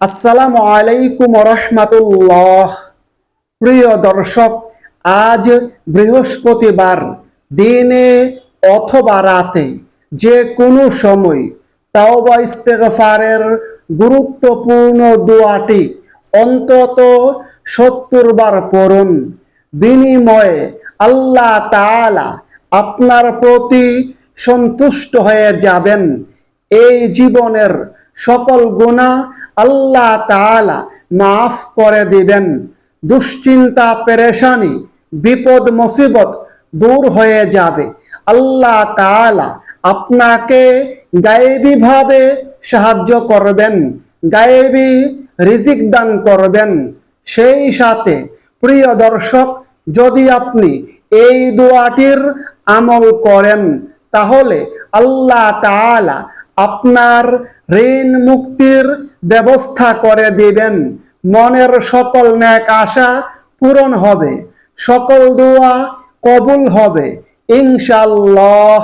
আসসালামু আলাইকুম রহমাতুল্লাহ প্রিয় দর্শক, আজ বৃহস্পতিবার, দিনে অথবা রাতে যে কোনো সময় তাওবা ইস্তেগফারের গুরুত্বপূর্ণ দোয়াটি অন্তত সত্তর বার পড়ুন। বিনিময়ে আল্লাহ তাআলা আপনার প্রতি সন্তুষ্ট হয়ে যাবেন। এই জীবনের সকল গুণা আল্লাহ তাআলা মাফ করে দিবেন। দুশ্চিন্তা, পেরেশানি, বিপদ, মুসিবত দূর হয়ে যাবে। আল্লাহ তাআলা আপনাকে গায়েবীভাবে সাহায্য করবেন, গায়েবী রিজিক দান করবেন। সেই সাথে প্রিয় দর্শক, যদি আপনি এই দোয়াটির আমল করেন, তাহলে আল্লাহ তাআলা আপনার ঋণ মুক্তির ব্যবস্থা করে দিবেন। মনের সকল ন্যাক আশা পূরণ হবে। সকল দোয়া কবুল হবে। ইনশাল্লাহ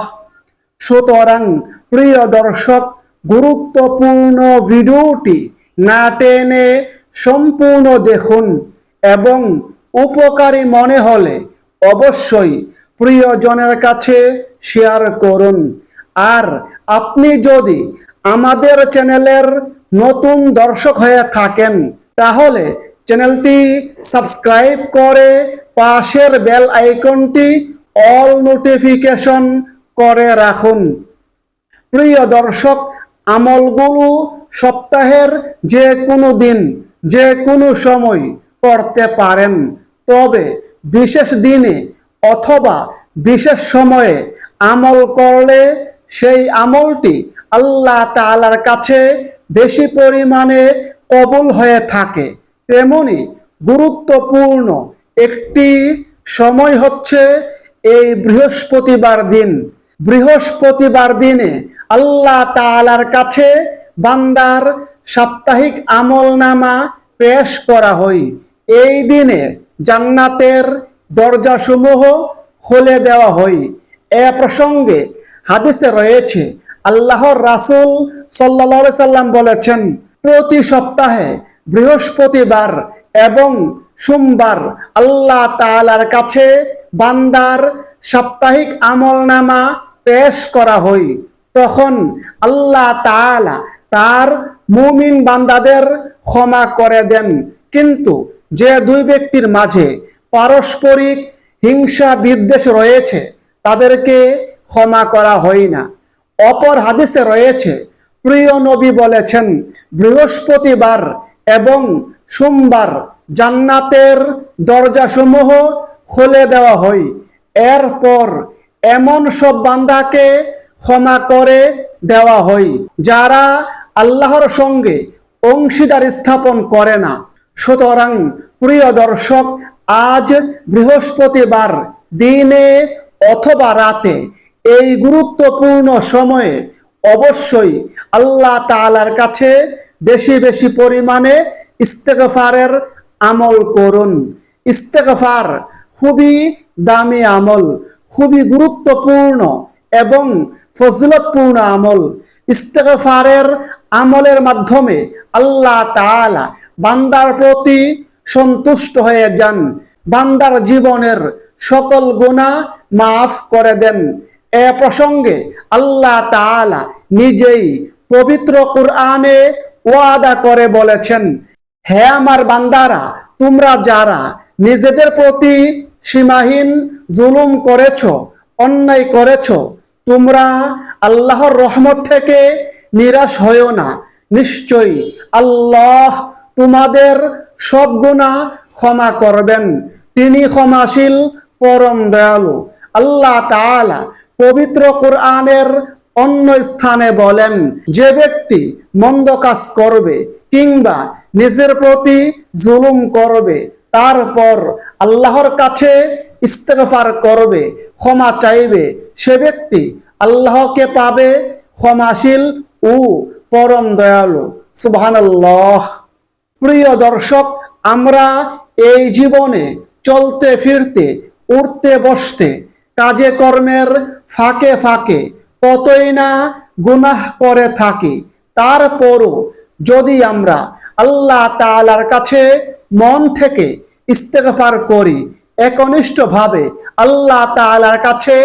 সুতরাং প্রিয় দর্শক, গুরুত্বপূর্ণ ভিডিওটি না টেনে সম্পূর্ণ দেখুন এবং উপকারী মনে হলে অবশ্যই প্রিয়জনের কাছে শেয়ার করুন। আর আপনি যদি আমাদের চ্যানেলের নতুন দর্শক হয়ে থাকেন, তাহলে চ্যানেলটি সাবস্ক্রাইব করে পাশের বেল আইকনটি অল নোটিফিকেশন করে রাখুন। প্রিয় দর্শক, আমলগুলো সপ্তাহের যে কোনো দিন যে কোনো সময় করতে পারেন। তবে বিশেষ দিনে অথবা বিশেষ সময়ে আমল করলে সেই আমলটি আল্লাহ তালার কাছে বেশি পরিমাণে কবুল হয়ে থাকে। তেমনি গুরুত্বপূর্ণ একটি সময় হচ্ছে এই বৃহস্পতিবার দিন। বৃহস্পতিবার দিনে আল্লাহ তালার কাছে বান্দার সাপ্তাহিক আমল নামা পেশ করা হয়। এই দিনে জান্নাতের দরজাসমূহ খুলে দেওয়া হয়। এ প্রসঙ্গে হাদিসে রয়েছে, আল্লাহর রাসূল সাল্লাল্লাহু সাল্লাম বলেছেন, প্রতি সপ্তাহে বৃহস্পতিবার এবং সোমবার আল্লাহ তাআলার কাছে বান্দার সাপ্তাহিক আমলনামা পেশ করা হয়। তখন আল্লাহ তাআলা তার মুমিন বান্দাদের ক্ষমা করে দেন। কিন্তু যে দুই ব্যক্তির মাঝে পারস্পরিক হিংসা বিদ্বেষ রয়েছে, তাদেরকে ক্ষমা করা হয় না। অপর হাদিসে রয়েছে, প্রিয় নবী বলেছেন, বৃহস্পতিবার এবং সোমবার জান্নাতের দরজাসমূহ খুলে দেওয়া হয়। এরপর এমন সব বান্দাকে ক্ষমা করে দেওয়া হয়, যারা আল্লাহর সঙ্গে অংশীদার স্থাপন করে না। সুতরাং, প্রিয় দর্শক, আজ বৃহস্পতিবার দিনে অথবা রাতে এই গুরুত্বপূর্ণ সময়ে অবশ্যই আল্লাহ তাআলার কাছে বেশি বেশি পরিমাণে ইস্তেগফারের আমল করুন। ইস্তেগফার খুবই দামি আমল, খুবই গুরুত্বপূর্ণ এবং ফজলতপূর্ণ আমল। ইস্তেগফারের আমলের মাধ্যমে আল্লাহ তাআলা বান্দার প্রতি সন্তুষ্ট হয়ে যান। বান্দার জীবনের সকল গুণা মাফ করে দেন। এ প্রসঙ্গে আল্লাহ তাআলা নিজেই পবিত্র কোরআনে ওয়াদা করে বলেছেন, হে আমার বান্দারা, তোমরা যারা নিজেদের প্রতি সীমাহীন জুলুম করেছ, অন্যায় করেছ, তোমরা আল্লাহর রহমত থেকে নিরাশ হয়েও না। নিশ্চয়ই আল্লাহ তোমাদের সব গুণা ক্ষমা করবেন। তিনি ক্ষমাশীল, পরম দয়ালু। আল্লাহ তাআলা পবিত্র কোরআনের অন্য স্থানে বলেন, যে ব্যক্তি মন্দ কাজ করবে কিংবা নিজের প্রতি জুলুম করবে, তারপর আল্লাহর কাছে ইস্তেফার করবে, ক্ষমা চাইবে, সে ব্যক্তি আল্লাহকে পাবে ক্ষমাশীল ও পরম দয়ালু। সুবহানাল্লাহ। প্রিয় দর্শক, আমরা এই জীবনে চলতে ফিরতে, উঠতে বসতে, কাজে কর্মের ফাঁকে ফাঁকে, কতই না গুনাহ করে থাকি। তারপরও যদি আমরা আল্লাহ তাআলার কাছে মন থেকে ইস্তেগফার করি, একনিষ্ঠভাবে আল্লাহ তাআলার কাছে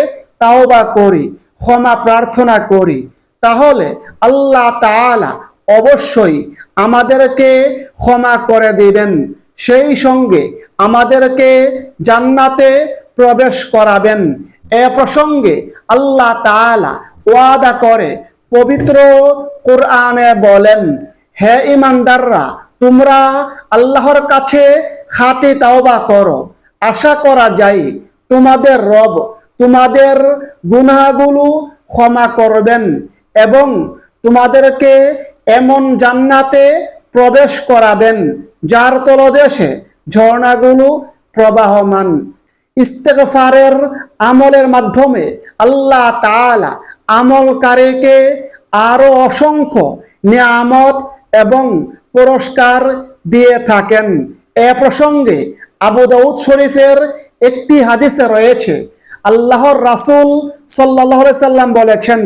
তাওবা করি, ক্ষমা প্রার্থনা করি, তাহলে আল্লাহ তাআলা অবশ্যই আমাদেরকে ক্ষমা করে দিবেন। সেই সঙ্গে আমাদেরকে জান্নাতে প্রবেশ করাবেন। এ প্রসঙ্গে আল্লাহ তাআলা ওয়াদা করে, পবিত্র কোরআনে বলেন, হে ইমানদাররা তোমরা আল্লাহর কাছে খাঁটি তাওবা করো। আশা করা যায় তোমাদের রব তোমাদের গুনাহগুলো ক্ষমা করবেন এবং তোমাদেরকে এমন জান্নাতে প্রবেশ করাবেন, যার তলদেশে ঝর্ণাগুলো প্রবাহমান। ইস্তেগফারের আমলের মাধ্যমে আল্লাহ তাআলা আমলকারীকে আরও অসংখ্য নিয়ামত এবং পুরস্কার দিয়ে থাকেন। এ প্রসঙ্গে আবু দাউদ শরীফের একটি হাদিসে রয়েছে, আল্লাহর রাসূল সাল্লাল্লাহু সাল্লাম বলেছেন,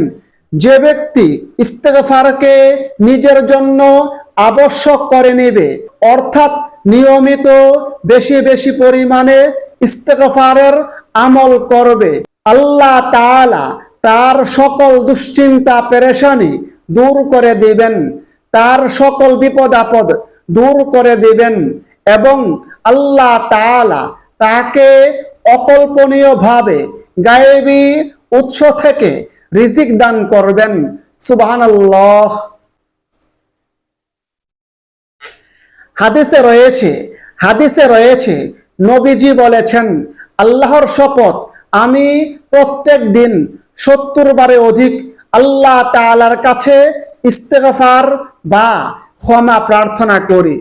যে ব্যক্তি ইস্তেগফারকে নিজের জন্য আবশ্যক করে নেবে, অর্থাৎ নিয়মিত বেশি বেশি পরিমাণে আমল করবে। আল্লাহ তাআলা তার সকল দুশ্চিন্তা, পেরেশানি দূর করে দিবেন। তার সকল বিপদ আপদ দূর করে দিবেন এবং আল্লাহ তাআলা তাকে অকল্পনীয়ভাবে গায়েবী উৎস থেকে রিজিক দান করবেন। সুবহানাল্লাহ। হাদিসে রয়েছে হাদিসে রয়েছে নবীজি বলেছেন, আল্লাহর শপথ আমি প্রত্যেক দিন সত্তর বারে অধিক আল্লাহ তালার কাছে ইস্তেগফার বা ক্ষমা প্রার্থনা করি।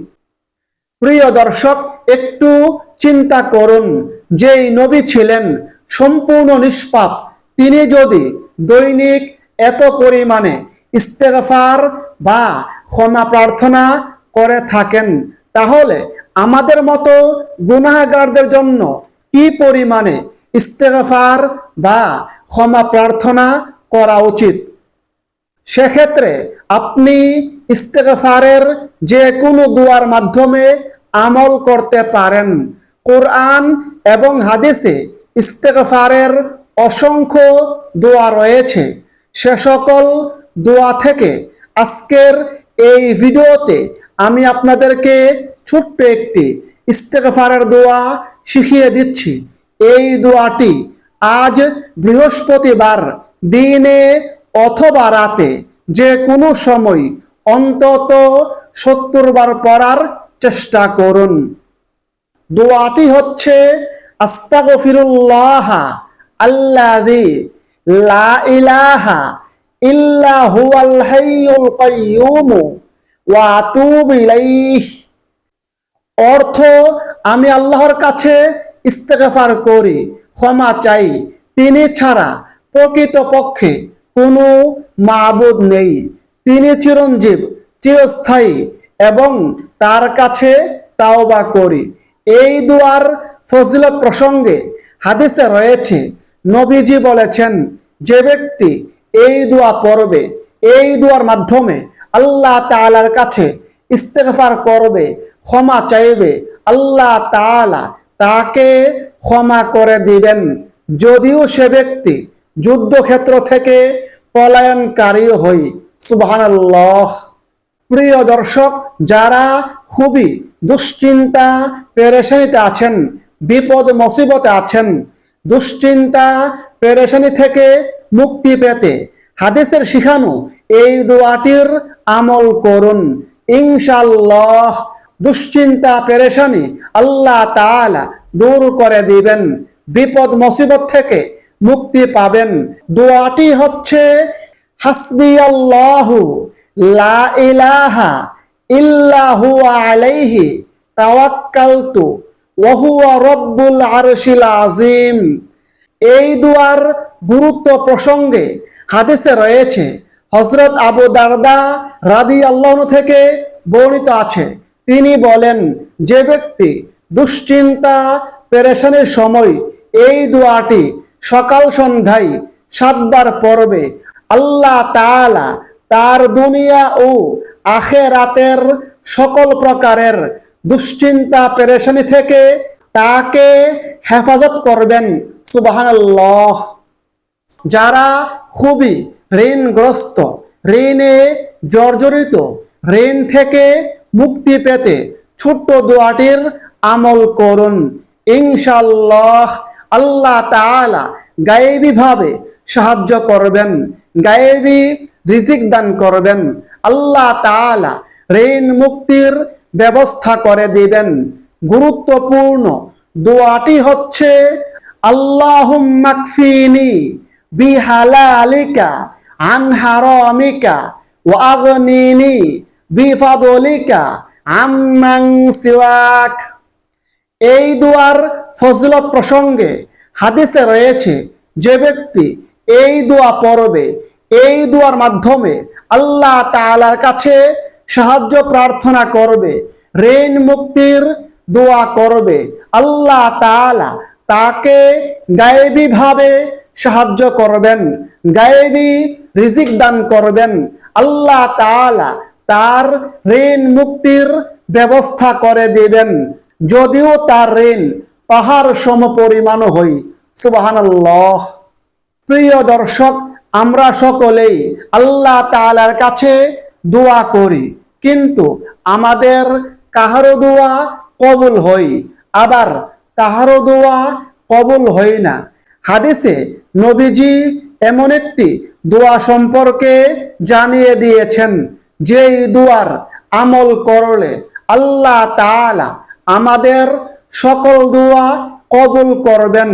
প্রিয় দর্শক, একটু চিন্তা করুন, যেই নবী ছিলেন সম্পূর্ণ নিষ্পাপ, তিনি যদি দৈনিক এত পরিমাণে ইস্তেগফার বা ক্ষমা প্রার্থনা করে থাকেন তাহলে আমাদের মতো গুনাহগারদের জন্য কি পরিমাণে ইস্তেগফার বা ক্ষমা প্রার্থনা করা উচিত? সেক্ষেত্রে আপনি ইস্তেগফারের যে কোনো দুয়ার মাধ্যমে আমল করতে পারেন। কোরআন এবং হাদিসে ইস্তেগফারের অসংখ্য দোয়া রয়েছে। সে সকল দোয়া থেকে আজকের এই ভিডিওতে আমি আপনাদেরকে ছোট্ট একটি ইস্তেগফারের দোয়া শিখিয়ে দিচ্ছি। এই দোয়াটি আজ বৃহস্পতিবার দিনে অথবা রাতে যে কোনো সময় অন্তত সত্তর বার পড়ার চেষ্টা করুন। দোয়াটি হচ্ছে, আস্তাগফিরুল্লাহ আল্লাযী লা ইলাহা ইল্লা হুয়াল হাইয়ুল অর্থ, আমি আল্লাহর কাছে ইস্তেগফার করি, ক্ষমা চাই। তিনি ছাড়া প্রকৃতপক্ষে কোনো মাবুদ নেই। তিনি চিরঞ্জীব, চিরস্থায়ী এবং তার কাছে তাওবা করি। এই দুয়ার ফজিলত প্রসঙ্গে হাদিসে রয়েছে, নবীজি বলেছেন, যে ব্যক্তি এই দোয়া পড়বে, এই দোয়ার মাধ্যমে আল্লাহ তাআলার কাছে ইস্তেফার করবে, ক্ষমা চাইবে। আল্লাহ তাআলা তাকে ক্ষমা করে দিবেন। যদিও সে ব্যক্তি যুদ্ধক্ষেত্র থেকে পলায়নকারী হই, সুবহানাল্লাহ। প্রিয় দর্শক, যারা খুবই দুশ্চিন্তা, পেরেশানিতে আছেন, বিপদ মুসিবতে আছেন, দুশ্চিন্তা, পেরেশানি থেকে মুক্তি পেতে হাদিসের শিখানো এই দোয়াটির আমল করুন। ইনশাল্লাহ দুশ্চিন্তা, পেরেশানি আল্লাহ তাআলা দূর করে দিবেন। বিপদ, মুসিবত থেকে মুক্তি পাবেন। দোয়াটি হচ্ছে হাসবি আল্লাহু লা ইলাহা ইল্লা হুয়া আলাইহি তাওয়াক্কালতু ওয়া হুয়া রব্বুল আরশিল আযীম। এই দুয়ার গুরুত্ব প্রসঙ্গে হাদিসে রয়েছে হযরত আবু দারদা রাদি আল্লাহ থেকে বর্ণিত আছে। তিনি বলেন, যে ব্যক্তি দুশ্চিন্তা, পেরেশানির সময় এই দোয়াটি সকাল সন্ধ্যায় সাতবার পড়বে, আল্লাহ তাআলা তার দুনিয়া ও আখেরাতের সকল প্রকারের দুশ্চিন্তা, পেরেশানি থেকে তাকে হেফাজত করবেন। সুবহানাল্লাহ। যারা খুবই ঋণগ্রস্ত। ঋণে জর্জরিত। ঋণ থেকে মুক্তি পেতে ছোট্ট দোয়াটির আমল করুন। ইনশাল্লাহ আল্লাহ তাআলা গায়েবী ভাবে সাহায্য করবেন, গায়েবী রিজিক দান করবেন, আল্লাহ তাআলা ঋণ মুক্তির ব্যবস্থা করে দিবেন। গুরুত্বপূর্ণ দোয়াটি হচ্ছে আল্লাহুম্মাকফিনি বিহালালিকা আন হারামিকা ওয়া আগনিনি বিফাদলিকা আম্মান সিওয়াক। এই দুয়ার ফজিলত প্রসঙ্গে হাদিসে রয়েছে যে ব্যক্তি এই দোয়া পড়বে, এই দোয়ার মাধ্যমে আল্লাহ তাআলার কাছে সাহায্য প্রার্থনা করবে, ঋণ মুক্তির দোয়া করবে, আল্লাহ তাআলা তাকে গায়েবী ভাবে সাহায্য করবেন, গায়েবী রিজিক দান করবেন। আল্লাহ তাআলা তার ঋণ মুক্তির ব্যবস্থা করে দিবেন। যদিও তার ঋণ পাহাড় সম পরিমাণ হই সুবহানাল্লাহ। প্রিয় দর্শক, আমরা সকলেই আল্লাহ তাআলার কাছে দোয়া করি, কিন্তু আমাদের কাহারো দোয়া কবুল হই আবার কাহারো দোয়া কবুল হয় না। হাদিসে নবীজি এমন একটি দোয়া সম্পর্কে জানিয়ে দিয়েছেন, যেই দোয়ার আমল করলে আল্লাহ তাআলা আমাদের সকল দোয়া কবুল করবেন।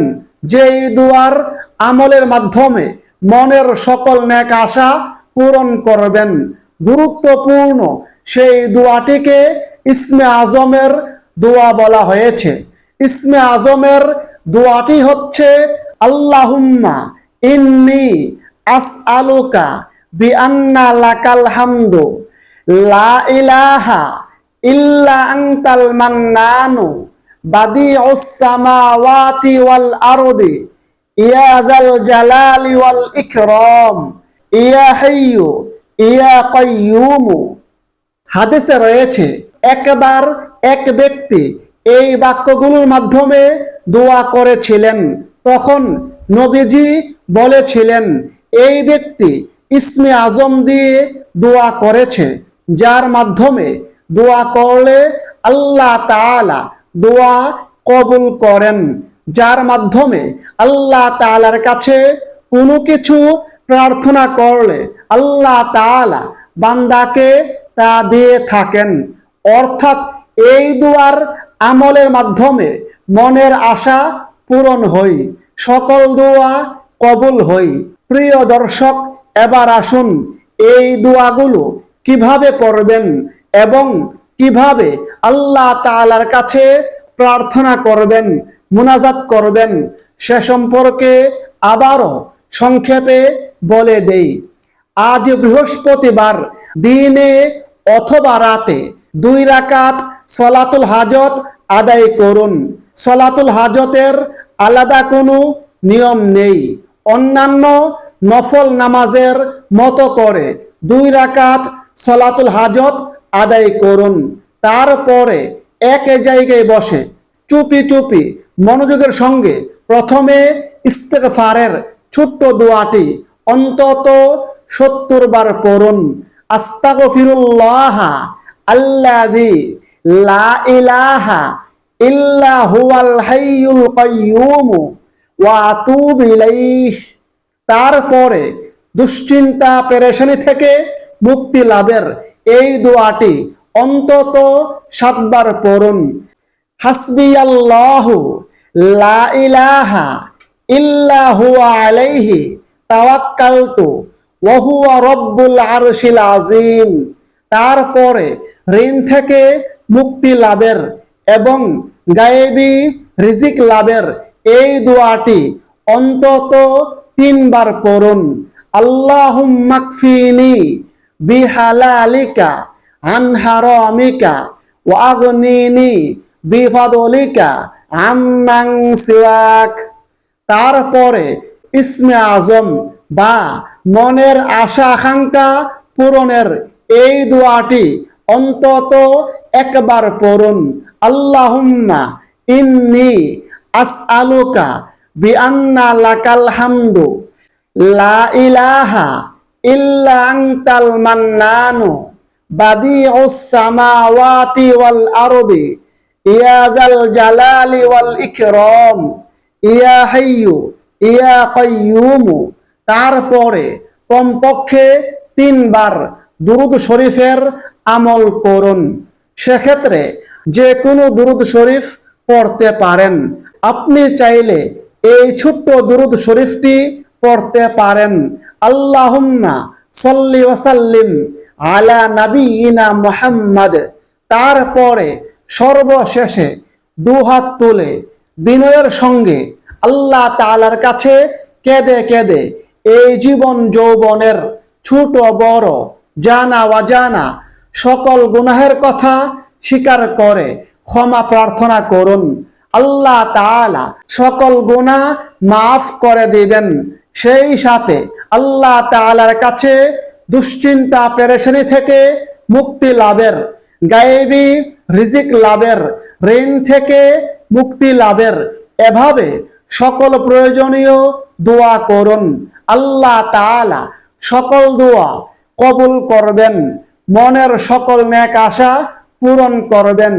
যেই দোয়ার আমলের মাধ্যমে মনের সকল ন্যাক আশা পূরণ করবেন। গুরুত্বপূর্ণ সেই দোয়াটিকে ইসমে আজমের দোয়া বলা হয়েছে। ইসমে আজমের দোয়াটি হচ্ছে, আল্লাহুম্মা ইন্নি আস আলুকা বি আন্না লাকাল হামদু, লা ইলাহা ইল্লা আনতাল মান্নানু, বাদিউস সামাওয়াতি ওয়াল আরদি, ইয়া যাল জালালি ওয়াল ইকরাম, ইয়া হাইয়ু, ইয়া কাইয়ুমু। হাদিসে রয়েছে, একবার এক ব্যক্তি এই বাক্যগুলোর মাধ্যমে দোয়া করেছিলেন। তখন নবীজি বলেছিলেন, এই ব্যক্তি ইসমে আজম দিয়ে দোয়া করেছে, যার মাধ্যমে দোয়া করলে আল্লাহ তাআলা দোয়া কবুল করেন, যার মাধ্যমে আল্লাহ তাআলার কাছে কোনো কিছু প্রার্থনা করলে আল্লাহ তাআলা বান্দাকে তা দিয়ে থাকেন। অর্থাৎ এই দুয়ার আমলের মাধ্যমে মনের আশা পূরণ হই, সকল দোয়া কবুল হই। প্রিয় দর্শক, এবার আসুন এই দোয়াগুলো কীভাবে পড়বেন এবং কীভাবে আল্লাহ তাআলার কাছে প্রার্থনা করবেন, মুনাজাত করবেন, সে সম্পর্কে আবারও সংক্ষেপে বলে দেই। আজ বৃহস্পতিবার দিনে অথবা রাতে দুই রাকাত সলাতুল হাজত আদায় করুন। সলাতুল হাজতের আলাদা কোনো নিয়ম নেই। অন্যান্য নফল নামাজের মতো করে দুই রাকাত সলাতুল হাজত আদায় করুন। তারপরে এক জায়গায় বসে চুপি চুপি মনোযোগের সঙ্গে প্রথমে ইস্তেগফারের ছোট্ট দোয়াটি অন্তত সত্তর বার পড়ুন। আস্তাগফিরুল্লাহ আল্লাযী লা ইলাহা ওয়া তারপরে দুশ্চিন্তা, পেরেশানি থেকে মুক্তি লাভের এই দোয়াটি অন্তত সাতবার পড়ুন। হাসবি আল্লাহু লা ইলাহা তাওয়াক্কালতু তারপরে ঋণ থেকে মুক্তি লাভের এবং গায়েবী রিজিক লাভের এই দোয়াটি অন্তত তিনবার পড়ুন। আল্লাহুম্মাকফিনি বিহালালিকা আন হারামিকা ওয়া আগনিনি বিফাদলিকা সিওয়াক। তারপরে ইসমে আজম বা মনের আশা আকাঙ্ক্ষা পূরণের এই দোয়াটি অন্তত একবার পড়ুন, আল্লাহুম্মা ইন্নি আসআলুকা বিআন্না লাকাল হামদু, লা ইলাহা ইল্লা আনতাল মান্নানু, বাদিউস সামাওয়াতি ওয়াল আরদি, ইয়া যাল জালালি ওয়াল ইকরাম, ইয়া হাইয়ু, ইয়া কাইয়ুমু। তারপরে কমপক্ষে তিনবার দুরুদ শরীফের আমল করুন। সেক্ষেত্রে যে কোনো দুরুদ শরীফ পড়তে পারেন। আপনি চাইলে এই ছোট্ট দুরুদ শরীফটি পড়তে পারেন। আল্লাহুম্মা সল্লি ওয়াসাল্লিম আলা নাবিয়িনা মুহাম্মদ। তারপরে সর্বশেষে দুহাত তুলে বিনয়ের সঙ্গে আল্লাহ তাআলার কাছে কেঁদে কেঁদে এই জীবন যৌবনের ছোট বড় জানা অজানা সকল গুনাহের কথা স্বীকার করে, ক্ষমা প্রার্থনা করুন। আল্লাহ তাআলা সকল গুনাহ মাফ করে দিবেন। সেই সাথে আল্লাহ তাআলার কাছে দুশ্চিন্তা, পেরেশানি থেকে মুক্তি লাভের, গায়েবী রিজিক লাভের, ঋণ থেকে মুক্তি লাভের এভাবে সকল প্রয়োজনীয় দোয়া করুন। আল্লাহ তাআলা সকল দোয়া কবুল করবেন। মনের সকল ন্যাক আশা পূরণ করবেন।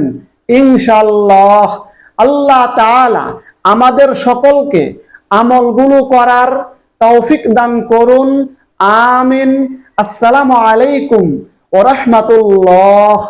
ইনশাল্লাহ আল্লাহ তালা আমাদের সকলকে আমলগুলো করার তৌফিক দান করুন। আমিন। আসসালামু আলাইকুম ওরহমতুল্লাহ